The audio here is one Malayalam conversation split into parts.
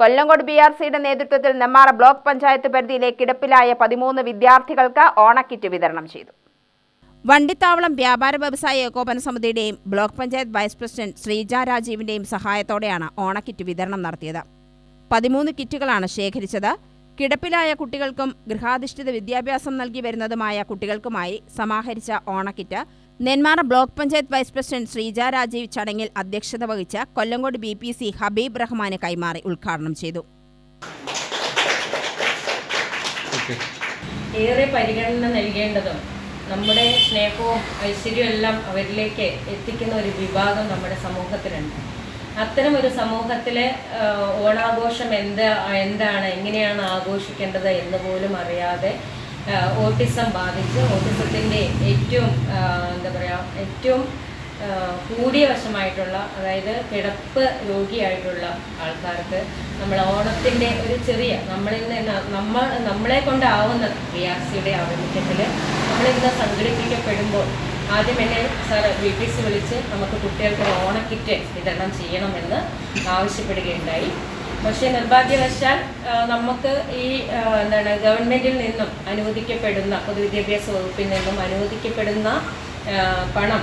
കൊല്ലങ്കോട് ബി ആർ സിയുടെ നേതൃത്വത്തിൽ നെമ്മാറ ബ്ലോക്ക് പഞ്ചായത്ത് പരിധിയിലെ കിടപ്പിലായ പതിമൂന്ന് വിദ്യാർത്ഥികൾക്ക് ഓണക്കിറ്റ് വിതരണം ചെയ്തു. വണ്ടിത്താവളം വ്യാപാര വ്യവസായ ഏകോപന സമിതിയുടെയും block panchayat vice president Sreeja രാജീവിന്റെയും സഹായത്തോടെയാണ് ഓണക്കിറ്റ് വിതരണം നടത്തിയത്. പതിമൂന്ന് കിറ്റുകളാണ് ശേഖരിച്ചത്. കിടപ്പിലായ കുട്ടികൾക്കും ഗൃഹാധിഷ്ഠിത വിദ്യാഭ്യാസം നൽകി വരുന്നതുമായ കുട്ടികൾക്കുമായി സമാഹരിച്ച ഓണക്കിറ്റ് Nenmara block panchayat vice president Sreeja Rajeev ചടങ്ങിൽ അധ്യക്ഷത വഹിച്ച Kollengode B P C Habeeb റഹ്മാന് കൈമാറി ഉദ്ഘാടനം ചെയ്തു. ഏറെ പരിഗണന നൽകേണ്ടതും നമ്മുടെ സ്നേഹവും ഐശ്വര്യവും എല്ലാം അവരിലേക്ക് എത്തിക്കുന്ന ഒരു വിഭാഗം നമ്മുടെ സമൂഹത്തിലുണ്ട്. അത്തരം ഒരു സമൂഹത്തിലെ ഓണാഘോഷം എന്താ എന്താണ് എങ്ങനെയാണ് ആഘോഷിക്കേണ്ടത് എന്ന് പോലും അറിയാതെ ഓട്ടിസം ബാധിച്ച് ഓട്ടിസത്തിന്റെ ഏറ്റവും എന്താ പറയുക ഏറ്റവും കൂടിയ വശമായിട്ടുള്ള അതായത് കിടപ്പ് രോഗിയായിട്ടുള്ള ആൾക്കാർക്ക് നമ്മൾ ഓണത്തിന്റെ ഒരു ചെറിയ നമ്മളിൽ നിന്ന് നമ്മൾ നമ്മളെ കൊണ്ടാവുന്ന റിയാസിയുടെ ആഭിമുഖ്യത്തിൽ നമ്മളിന്ന് സംഘടിപ്പിക്കപ്പെടുമ്പോൾ ആദ്യം എന്നെ സാറ് ബി വിളിച്ച് നമുക്ക് കുട്ടികൾക്ക് ഓണക്കിറ്റ് വിതരണം ചെയ്യണമെന്ന് ആവശ്യപ്പെടുകയുണ്ടായി. പക്ഷേ നിർഭാഗ്യവശാൽ നമുക്ക് ഈ എന്താണ് ഗവൺമെന്റിൽ നിന്നും അനുവദിക്കപ്പെടുന്ന പൊതുവിദ്യാഭ്യാസ വകുപ്പിൽ നിന്നും അനുവദിക്കപ്പെടുന്ന പണം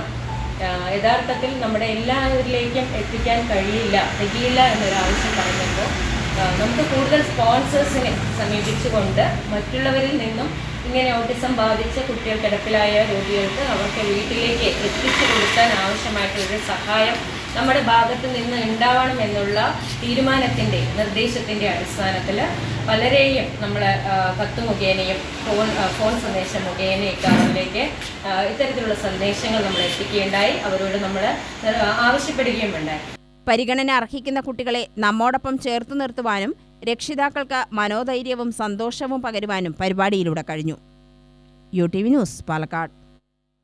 യഥാർത്ഥത്തിൽ നമ്മുടെ എല്ലാവരിലേക്കും എത്തിക്കാൻ കഴിയില്ല തികയില്ല എന്നൊരു ആവശ്യം പറഞ്ഞപ്പോൾ നമുക്ക് കൂടുതൽ സ്പോൺസേഴ്സിനെ സമീപിച്ചുകൊണ്ട് മറ്റുള്ളവരിൽ നിന്നും ഇങ്ങനെ ഓട്ടിസം ബാധിച്ച കുട്ടികൾ കിടപ്പിലായ രോഗികൾക്ക് അവർക്ക് വീട്ടിലേക്ക് എത്തിച്ചു കൊടുക്കാൻ ആവശ്യമായിട്ടുള്ളൊരു സഹായം നമ്മുടെ ഭാഗത്ത് നിന്ന് ഉണ്ടാവണം എന്നുള്ള തീരുമാനത്തിന്റെ നിർദ്ദേശത്തിന്റെ അടിസ്ഥാനത്തിൽ പലരെയും നമ്മൾ കത്ത് മുഖേനയും ഫോൺ ഫോൺ സന്ദേശം മുഖേനയൊക്കെ അവരിലേക്ക് ഇത്തരത്തിലുള്ള സന്ദേശങ്ങൾ നമ്മൾ എത്തിക്കുകയുണ്ടായി. അവരോട് നമ്മൾ ആവശ്യപ്പെടുകയും ഉണ്ടായി. പരിഗണന അർഹിക്കുന്ന കുട്ടികളെ നമ്മോടൊപ്പം ചേർത്തു നിർത്തുവാനും രക്ഷിതാക്കൾക്ക് മനോധൈര്യവും സന്തോഷവും പകരുവാനും പരിപാടിയിലൂടെ കഴിഞ്ഞു. U T V news Palakkad.